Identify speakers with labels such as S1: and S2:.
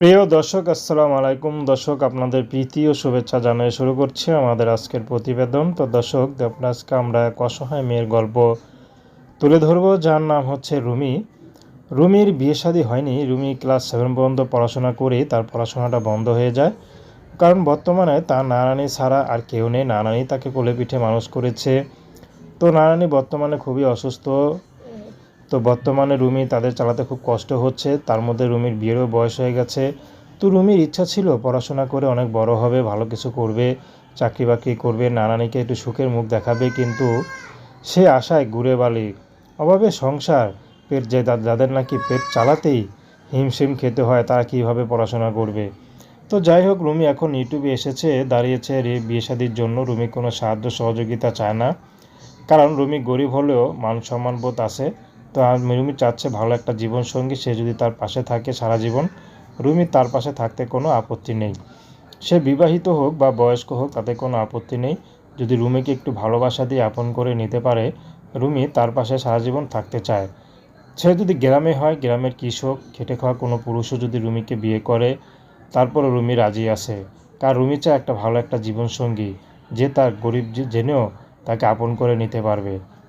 S1: প্রিয় দর্শক, আসসালামু আলাইকুম। দর্শক, আপনাদের প্রীতি ও শুভেচ্ছা জানিয়ে শুরু করছি আমাদের আজকের প্রতিবেদন। তো দর্শক আজকে আমরা এক অসহায় মেয়ের গল্প তুলে ধরব। যার নাম হচ্ছে রুমি। রুমির বিয়ে শাদী হয়নি। রুমি ক্লাস সেভেন পর্যন্ত পড়াশোনা করে তার পড়াশোনাটা বন্ধ হয়ে যায়। কারণ বর্তমানে তার নারানি ছাড়া আর কেউ নেই। নারানি তাকে কোলে পিঠে মানুষ করেছে। তো নারানি বর্তমানে খুবই অসুস্থ। তো বর্তমানে রুমি তাদের চালাতে খুব কষ্ট হচ্ছে। তার মধ্যে রুমির বিয়েরও বয়স হয়ে গেছে। তো রুমির ইচ্ছা ছিল পড়াশোনা করে অনেক বড় হবে, ভালো কিছু করবে চাকরি বাকরি করবে, নানানিকে একটু সুখের মুখ দেখাবে, কিন্তু সে আশায় ঘুরে বালি। অভাবে সংসার, পেট যে যাদের নাকি পেট চালাতেই হিমশিম খেতে হয়, তারা কীভাবে পড়াশোনা করবে? তো যাই হোক, রুমি এখন ইউটিউবে এসেছে, দাঁড়িয়েছে রে বিয়ে শাদির জন্য। রুমি কোনো সাহায্য সহযোগিতা চায় না, কারণ রুমি গরিব হলেও মান সম্মান বোধ আছে। তো আর রুমি চাচ্ছে ভালো একটা জীবনসঙ্গী, সে যদি তার পাশে থাকে সারা জীবন, রুমি তার পাশে থাকতে কোনো আপত্তি নেই। সে বিবাহিত হোক বা বয়স্ক হোক, তাতে কোনো আপত্তি নেই। যদি রুমিকে একটু ভালোবাসা দিয়ে আপন করে নিতে পারে, রুমি তার পাশে সারা জীবন থাকতে চায়। সে যদি গ্রামে হয়, গ্রামের কৃষক, খেটে খাওয়া কোনো পুরুষও যদি রুমিকে বিয়ে করে তারপরে রুমি রাজি আছে। কার রুমি চায় একটা ভালো একটা জীবনসঙ্গী, যে তার গরিব জেনেও তাকে আপন করে নিতে পারবে।